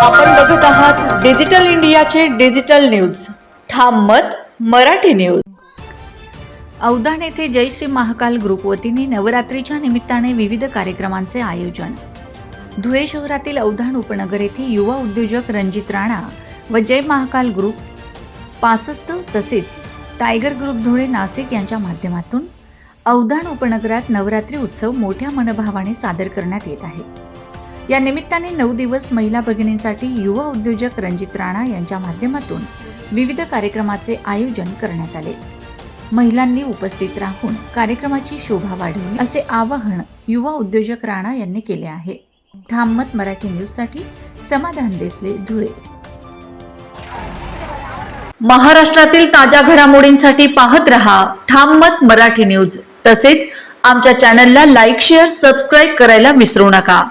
आपण बघूत आहात डिजिटल इंडियाचे डिजिटल न्यूज. ठाम मत मराठी न्यूज. औदान येथे जयश्री महाकाल ग्रुप वतीने नवरात्रीच्या निमित्ताने विविध कार्यक्रमांचे आयोजन. धुळे शहरातील औधाण उपनगर येथे युवा उद्योजक रणजित राणा व जय महाकाल ग्रुप पासष्ट तसेच टायगर ग्रुप धुळे नाशिक यांच्या माध्यमातून औधाण उपनगरात नवरात्री उत्सव मोठ्या मनभावाने सादर करण्यात येत आहे. या निमित्ताने नऊ दिवस महिला भगिनींसाठी युवा उद्योजक रणजित राणा यांच्या माध्यमातून विविध कार्यक्रमाचे आयोजन करण्यात आले. महिलांनी उपस्थित राहून कार्यक्रमाची शोभा वाढवली असे आवाहन युवा उद्योजक राणा यांनी केले आहे. ठाममत मराठी न्यूजसाठी समाधान देसले धुळे. महाराष्ट्रातील ताज्या घडामोडींसाठी पाहत रहा ठाम मत मराठी न्यूज. तसेच आमच्या चॅनलला लाईक शेअर सबस्क्राईब करायला विसरू नका.